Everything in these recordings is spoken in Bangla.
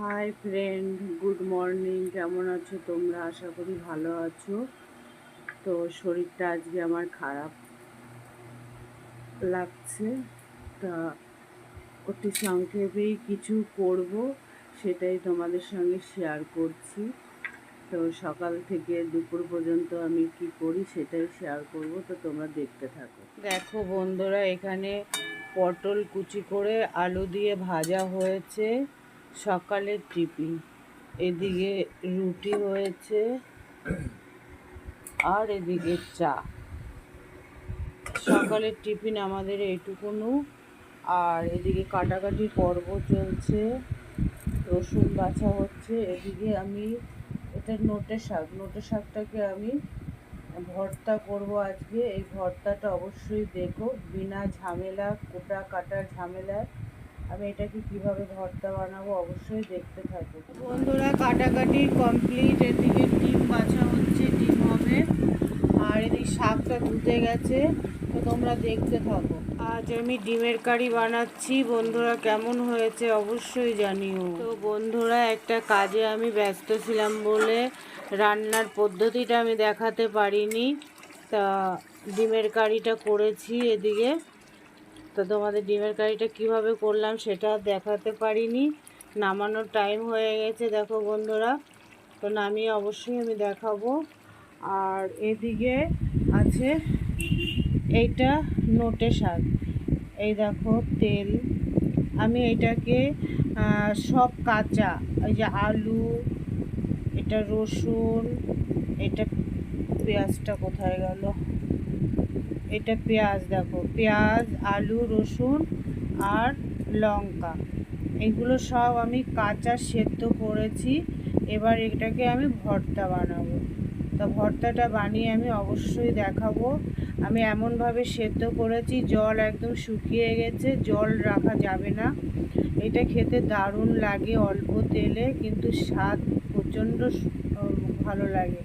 হাই ফ্রেন্ড গুড মর্নিং কেমন আছো তোমরা? আশা করি ভালো আছো। তো শরীরটা আজকে আমার খারাপ লাগছে। তা অতি সংক্ষেপেই কিছু করব, সেটাই তোমাদের সঙ্গে শেয়ার করছি। তো সকাল থেকে দুপুর পর্যন্ত আমি কি করি সেটাই শেয়ার করব, তো তোমরা দেখতে থাকো। দেখো বন্ধুরা, এখানে পটল কুচি করে আলু দিয়ে ভাজা হয়েছে। সকালের টিফিন। এদিকে রুটি হয়েছে আর এদিকে চা। সকালের টিফিন আমাদের এইটুকুনু আর এদিকে কাটাকাটি পর্ব চলছে। রসুন বাছা হচ্ছে। এদিকে আমি এটা নোটে শাক। নোটে শাকটাকে আমি ভর্তা করব আজকে। এই ভর্তাটা অবশ্যই দেখো। বিনা ঝামেলা, কোটা কাটার ঝামেলায় আমি এটাকে কীভাবে ভর্তা বানাবো অবশ্যই দেখতে থাকো। বন্ধুরা, কাটাকাটি কমপ্লিট এদিকে ডিম বাছা হচ্ছে, ডিম হবে। আর এদিকে শাকটা ধুতে গেছে, তো তোমরা দেখতে থাকো। আজ আমি ডিমের কারি বানাচ্ছি। বন্ধুরা, কেমন হয়েছে অবশ্যই জানিও। তো বন্ধুরা, একটা কাজে আমি ব্যস্ত ছিলাম বলে রান্নার পদ্ধতিটা আমি দেখাতে পারিনি। তা ডিমের কারিটা করেছি এদিকে। তো তোমাদের ডিমের কারিটা কীভাবে করলাম সেটা দেখাতে পারিনি। নামানোর টাইম হয়ে গেছে, দেখো বন্ধুরা। তো নামিয়ে অবশ্যই আমি দেখাবো। আর এদিকে আছে এইটা নোটে শাক। এই দেখো তেল। আমি এটাকে সব কাঁচা, এই যে আলু, এটা রসুন, এটা পেঁয়াজটা কোথায় গেল? এটা পেঁয়াজ, দেখো, পেঁয়াজ, আলু, রসুন আর লঙ্কা। এগুলো সব আমি কাঁচা সেদ্ধ করেছি। এবার এটাকে আমি ভর্তা বানাবো। তা ভর্তাটা বানিয়ে আমি অবশ্যই দেখাবো। আমি এমনভাবে সেদ্ধ করেছি, জল একদম শুকিয়ে গেছে, জল রাখা যাবে না। এটা খেতে দারুণ লাগে অল্প তেলে, কিন্তু স্বাদ প্রচণ্ড ভালো লাগে।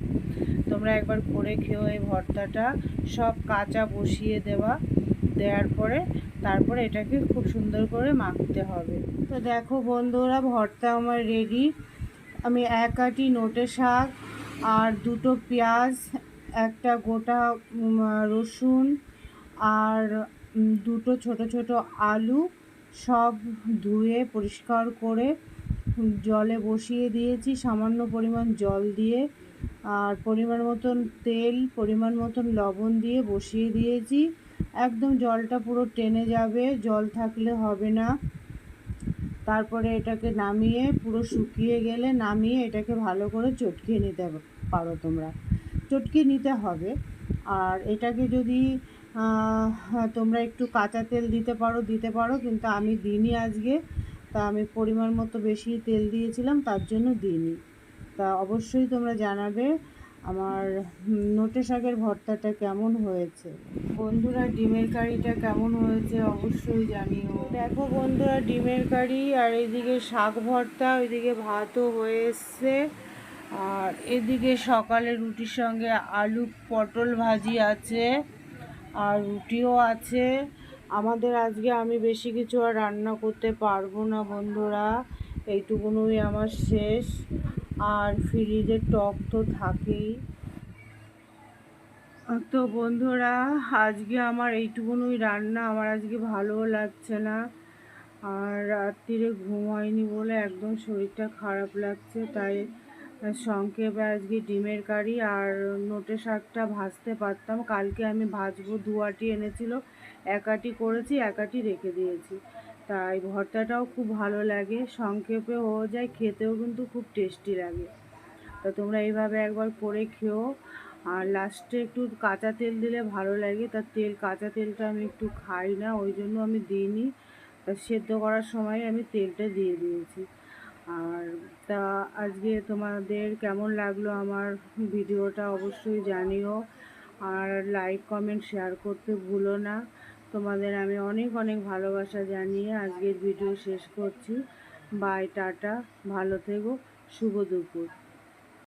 তোমরা একবার করে খেও এই ভর্তাটা। সব কাঁচা বসিয়ে দেওয়া। দেওয়ার পরে তারপরে এটাকে খুব সুন্দর করে মাখতে হবে। তো দেখো বন্ধুরা, ভর্তা আমার রেডি আমি এক আটি নোটে শাক আর দুটো পেঁয়াজ, একটা গোটা রসুন আর দুটো ছোট ছোট আলু সব ধুয়ে পরিষ্কার করে জলে বসিয়ে দিয়েছি। সামান্য পরিমাণ জল দিয়ে আর পরিমাণ মতন তেল, পরিমাণ মতন লবণ দিয়ে বসিয়ে দিয়েছি। একদম জলটা পুরো টেনে যাবে, জল থাকলে হবে না। তারপরে এটাকে নামিয়ে, পুরো শুকিয়ে গেলে নামিয়ে এটাকে ভালো করে চটকিয়ে নিতে পারো তোমরা। চটকিয়ে নিতে হবে। আর এটাকে যদি তোমরা একটু কাঁচা তেল দিতে পারো দিতে পারো, কিন্তু আমি দিইনি আজকে। তা আমি পরিমাণ মতো বেশি তেল দিয়েছিলাম, তার জন্য দিইনি। তা অবশ্যই তোমরা জানাবে আমার নোটে শাকের ভর্তাটা কেমন হয়েছে। বন্ধুরা, ডিমের কারিটা কেমন হয়েছে অবশ্যই জানিও। দেখো বন্ধুরা, ডিমের কারি আর এদিকে শাক ভর্তা, ওইদিকে ভাতও হয়ে এসছে। আর এদিকে সকালে রুটির সঙ্গে আলু পটল ভাজি আছে আর রুটিও আছে। আমাদের আজকে আমি বেশি কিছু আর রান্না করতে পারব না বন্ধুরা, এইটুকুনই আমার শেষ। আর ফ্রিজের টক তো থাকেই। তো বন্ধুরা, আজকে আমার এইটুকুনই রান্না। আমার আজকে ভালোও লাগছে না। আর রাত্রিরে ঘুম হয়নি বলে একদম শরীরটা খারাপ লাগছে, তাই সংক্ষেপে আজকে ডিমের কারি আর নোটে শাকটা ভাজতে পারতাম। কালকে আমি ভাজবো দুয়াটি এনেছিল, একাটি করেছি, একাটি রেখে দিয়েছি। তাই ভর্তাটাও খুব ভালো লাগে, সংক্ষেপে হয়ে যায়, খেতেও কিন্তু খুব টেস্টি লাগে। তা তোমরা এইভাবে একবার করে খেও, আর লাস্টে একটু কাঁচা তেল দিলে ভালো লাগে। তার তেল, কাঁচা তেলটা আমি একটু খাই না, ওই জন্য আমি দিইনি। তা সেদ্ধ করার সময় আমি তেলটা দিয়ে দিয়েছি। আর তা আজকে তোমাদের কেমন লাগল আমার ভিডিওটা অবশ্যই জানিও, আর লাইক কমেন্ট শেয়ার করতে ভুলো না। তোমাদের আমি অনেক অনেক ভালোবাসা জানিয়ে আজকের ভিডিও শেষ করছি। বাই, টাটা, ভালো থেকো, শুভ দুপুর।